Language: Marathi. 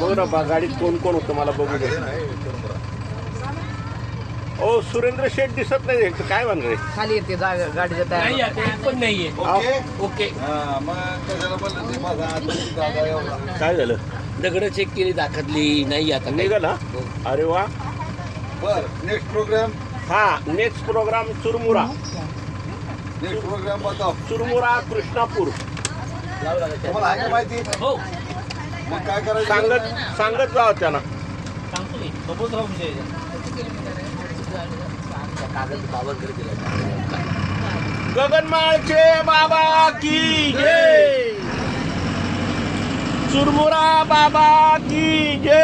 बरं बा गाडीत कोण कोण होतं मला बघू दे. ओ सुरेंद्र शेठ दिसत नाही हे काय म्हणले खाली येते जा- तयार. पण ओके काय झालं? दगड चेक केली दाखवली नाही आता निघाला? हो. अरे वा. बर नेक्स्ट प्रोग्राम हा next programme Churmura. Next programme बताव चुरमुरा कृष्णापूर. तुम्हाला आहे का माहिती? हो. मग काय करायचं? सांगत सांगत जावं त्यांना. सांगतो मी. बाबांकडे दिला गगनमाळचे बाबा की जय. चुरमुरा बाबा की जय.